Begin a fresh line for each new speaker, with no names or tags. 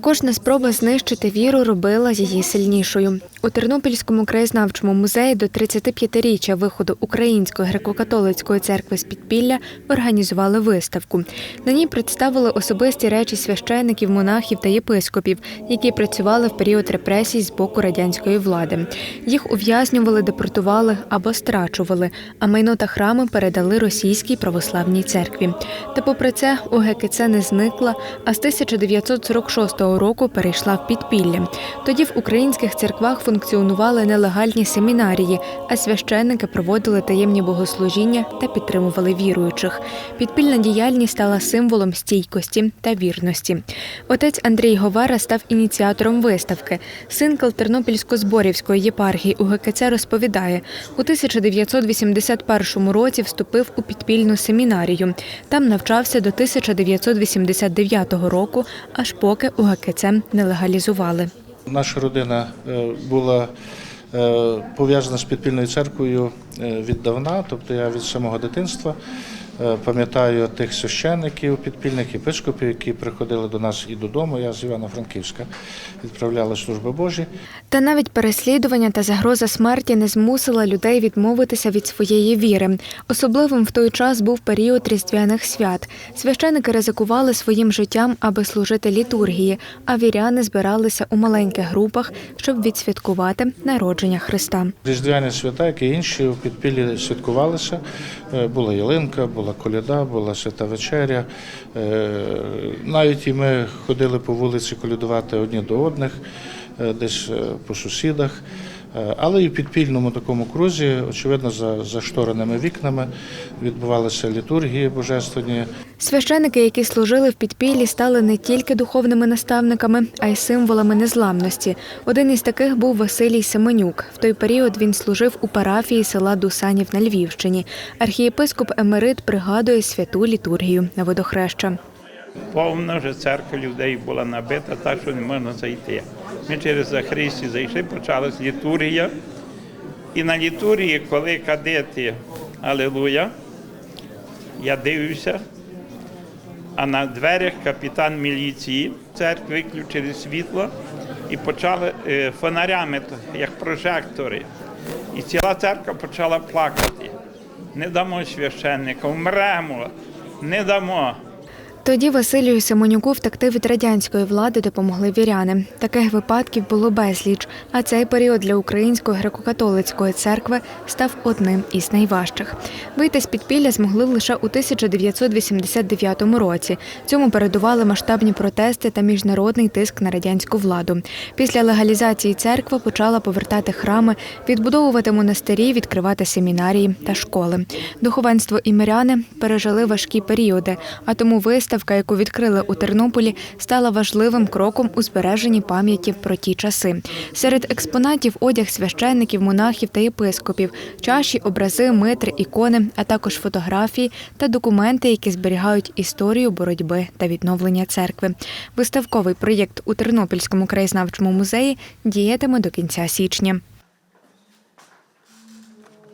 Кожна спроба знищити віру робила її сильнішою. У Тернопільському краєзнавчому музеї до 35-річчя виходу Української греко-католицької церкви з підпілля організували виставку. На ній представили особисті речі священиків, монахів та єпископів, які працювали в період репресій з боку радянської влади. Їх ув'язнювали, депортували або страчували, а майно та храми передали російській православній церкві. Та попри це УГКЦ не зникла, а з 1946 року перейшла в підпілля. Тоді в українських церквах функціонували нелегальні семінарії, а священники проводили таємні богослужіння та підтримували віруючих. Підпільна діяльність стала символом стійкості та вірності. Отець Андрій Говара став ініціатором виставки. Синкл Тернопільсько-Зборівської єпархії УГКЦ розповідає, у 1981 році вступив у підпільну семінарію. Там навчався до 1989 року, аж поки УГКЦ не легалізували.
Наша родина е, була е, пов'язана з підпільною церквою е, віддавна, тобто я від самого дитинства пам'ятаю тих священників, підпільних єпископів, які приходили до нас і додому. Я з Івано-Франківська відправляла служби Божі.
Та навіть переслідування та загроза смерті не змусила людей відмовитися від своєї віри. Особливим в той час був період різдвяних свят. Священики ризикували своїм життям, аби служити літургії, а віряни збиралися у маленьких групах, щоб відсвяткувати народження Христа.
Різдвяні свята, як і інші, у підпіллі святкувалися. Е, Була ялинка, була коляда, була свята вечеря. Е, Навіть і ми ходили по вулиці колядувати одні до одних, е, десь е, по сусідах. Е, Але і в підпільному такому крузі, очевидно, за заштореними вікнами відбувалися літургії божественні.
Священики, які служили в підпіллі, стали не тільки духовними наставниками, а й символами незламності. Один із таких був Василій Семенюк. В той період він служив у парафії села Дусанів на Львівщині. Архієпископ Емерит пригадує святу літургію на водохреща.
Повна вже церква людей була набита, так що не можна зайти. Ми через Захристі зайшли, почалась літургія. І на літургії, коли кадети Алелуя, я дивився, а на дверях капітан міліції церкви виключили світло і почали е, фонарями, як прожектори. І ціла церква почала плакати. Не дамо священника, вмремо, не дамо.
Тоді Василію Семенюку втекти від радянської влади допомогли віряни. Таких випадків було безліч, а цей період для Української греко-католицької церкви став одним із найважчих. Вийти з підпілля змогли лише у 1989 році. Цьому передували масштабні протести та міжнародний тиск на радянську владу. Після легалізації церква почала повертати храми, відбудовувати монастирі, відкривати семінарії та школи. Духовенство і миряни пережили важкі періоди, а тому виставка, яку відкрили у Тернополі, стала важливим кроком у збереженні пам'яті про ті часи. Серед експонатів одяг священників, монахів та єпископів, чаші, образи, митри, ікони, а також фотографії та документи, які зберігають історію боротьби та відновлення церкви. Виставковий проєкт у Тернопільському краєзнавчому музеї діятиме до кінця січня.